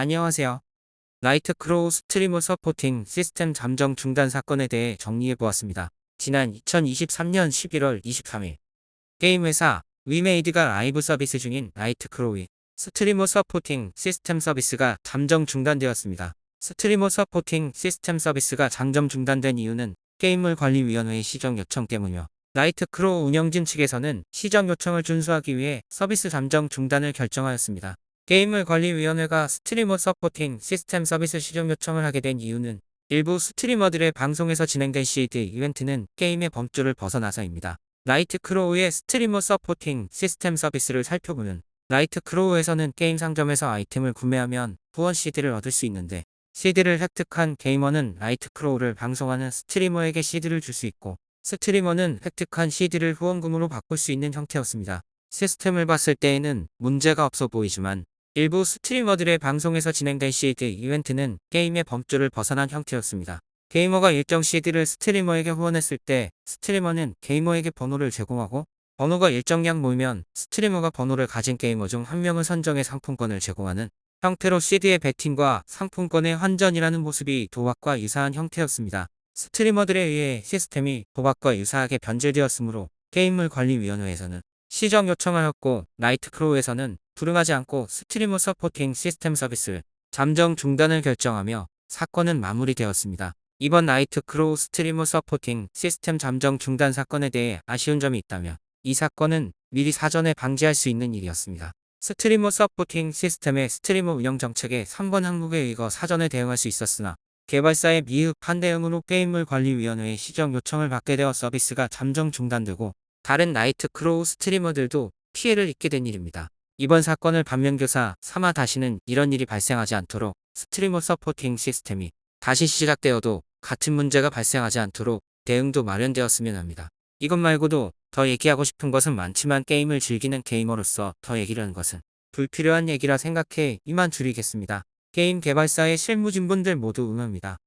안녕하세요. 나이트 크로우 스트리머 서포팅 시스템 잠정 중단 사건에 대해 정리해 보았습니다. 지난 2023년 11월 23일 게임 회사 위메이드가 라이브 서비스 중인 나이트 크로우의 스트리머 서포팅 시스템 서비스가 잠정 중단되었습니다. 스트리머 서포팅 시스템 서비스가 잠정 중단된 이유는 게임물 관리위원회의 시정 요청 때문이며 나이트 크로우 운영진 측에서는 시정 요청을 준수하기 위해 서비스 잠정 중단을 결정하였습니다. 게임물 관리위원회가 스트리머 서포팅 시스템 서비스 시정 요청을 하게 된 이유는 일부 스트리머들의 방송에서 진행된 시드 이벤트는 게임의 범주를 벗어나서입니다. 나이트 크로우의 스트리머 서포팅 시스템 서비스를 살펴보면 나이트 크로우에서는 게임 상점에서 아이템을 구매하면 후원 CD를 얻을 수 있는데 CD를 획득한 게이머는 나이트 크로우를 방송하는 스트리머에게 CD를 줄 수 있고 스트리머는 획득한 CD를 후원금으로 바꿀 수 있는 형태였습니다. 시스템을 봤을 때에는 문제가 없어 보이지만 일부 스트리머들의 방송에서 진행된 시드 이벤트는 게임의 범주를 벗어난 형태였습니다. 게이머가 일정 CD를 스트리머에게 후원했을 때 스트리머는 게이머에게 번호를 제공하고 번호가 일정량 모이면 스트리머가 번호를 가진 게이머 중 한 명을 선정해 상품권을 제공하는 형태로 CD의 배팅과 상품권의 환전이라는 모습이 도박과 유사한 형태였습니다. 스트리머들에 의해 시스템이 도박과 유사하게 변질되었으므로 게임물 관리위원회에서는 시정 요청을 했고 나이트 크로우에서는 불응하지 않고 스트리머 서포팅 시스템 서비스 잠정 중단을 결정하며 사건은 마무리되었습니다. 이번 나이트 크로우 스트리머 서포팅 시스템 잠정 중단 사건에 대해 아쉬운 점이 있다면 이 사건은 미리 사전에 방지할 수 있는 일이었습니다. 스트리머 서포팅 시스템의 스트리머 운영 정책의 3번 항목에 의거 사전에 대응할 수 있었으나 개발사의 미흡 판대응으로 게임물 관리위원회의 시정 요청을 받게 되어 서비스가 잠정 중단되고 다른 나이트 크로우 스트리머들도 피해를 입게 된 일입니다. 이번 사건을 반면교사 삼아 다시는 이런 일이 발생하지 않도록 스트리머 서포팅 시스템이 다시 시작되어도 같은 문제가 발생하지 않도록 대응도 마련되었으면 합니다. 이것 말고도 더 얘기하고 싶은 것은 많지만 게임을 즐기는 게이머로서 더 얘기하는 것은 불필요한 얘기라 생각해 이만 줄이겠습니다. 게임 개발사의 실무진분들 모두 응원합니다.